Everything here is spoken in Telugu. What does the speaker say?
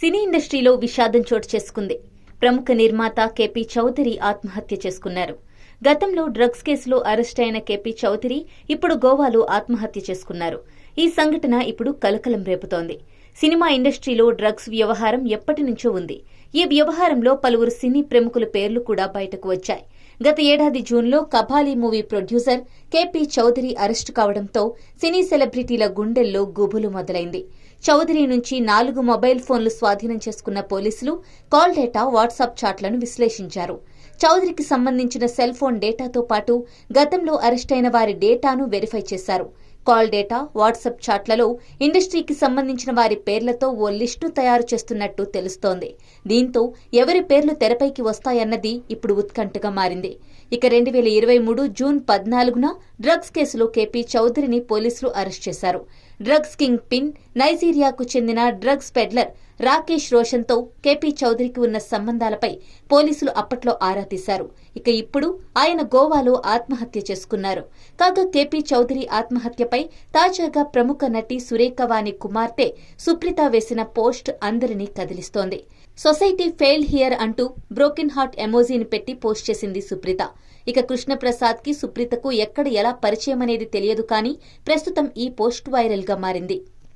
సినీ ఇండస్ట్రీలో విషాదం చోటు చేసుకుంది. ప్రముఖ నిర్మాత కేపీ చౌదరి ఆత్మహత్య చేసుకున్నారు. గతంలో డ్రగ్స్ కేసులో అరెస్ట్ అయిన కేపీ చౌదరి ఇప్పుడు గోవాలో ఆత్మహత్య చేసుకున్నారు. ఈ సంఘటన ఇప్పుడు కలకలం రేపుతోంది. సినిమా ఇండస్ట్రీలో డ్రగ్స్ వ్యవహారం ఎప్పటి నుంచో ఉంది. ఈ వ్యవహారంలో పలువురు సినీ ప్రముఖుల పేర్లు కూడా బయటకు వచ్చాయి. గత ఏడాది జూన్లో Kabali movie producer KP Chowdary arrest కావడంతో సినీ సెలబ్రిటీల గుండెల్లో గుబులు మొదలైంది. చౌదరి నుంచి నాలుగు మొబైల్ ఫోన్లు స్వాధీనం చేసుకున్న పోలీసులు కాల్ డేటా వాట్సాప్ చాట్లను విశ్లేషించారు. చౌదరికి సంబంధించిన సెల్ ఫోన్ డేటాతో పాటు గతంలో అరెస్టైన వారి డేటాను వెరిఫై చేశారు. కాల్ డేటా వాట్సాప్ చాట్లలో ఇండస్ట్రీకి సంబంధించిన వారి పేర్లతో ఓ లిస్టు తయారు చేస్తున్నట్టు తెలుస్తోంది. దీంతో ఎవరి పేర్లు తెరపైకి వస్తాయన్నది ఇప్పుడు ఉత్కంఠగా మారింది. ఇక రెండు వేల ఇరవై మూడు జూన్ పద్నాలుగున డ్రగ్స్ కేసులో కేపీ చౌదరిని పోలీసులు అరెస్ట్ చేశారు. డ్రగ్స్ కింగ్ పిన్ నైజీరియాకు చెందిన డ్రగ్స్ పెడ్లర్ రాకేష్ రోషన్తో కేపీ చౌదరికి ఉన్న సంబంధాలపై పోలీసులు అప్పట్లో ఆరా తీశారు. ఇక ఇప్పుడు ఆయన గోవాలో ఆత్మహత్య చేసుకున్నారు. కాగా కేపీ చౌదరి ఆత్మహత్యపై తాజాగా ప్రముఖ నటి సురేఖ వాణి కుమార్తె సుప్రీత వేసిన పోస్ట్ అందరినీ కదిలిస్తోంది. సొసైటీ ఫెయిల్ హియర్ అంటూ బ్రోకెన్ హార్ట్ ఎమోజీని పెట్టి పోస్ట్ చేసింది సుప్రీత. ఇక కృష్ణప్రసాద్కి సుప్రీతకు ఎక్కడ ఎలా పరిచయం అనేది తెలియదు కానీ ప్రస్తుతం ఈ పోస్ట్ వైరల్ గా మారింది.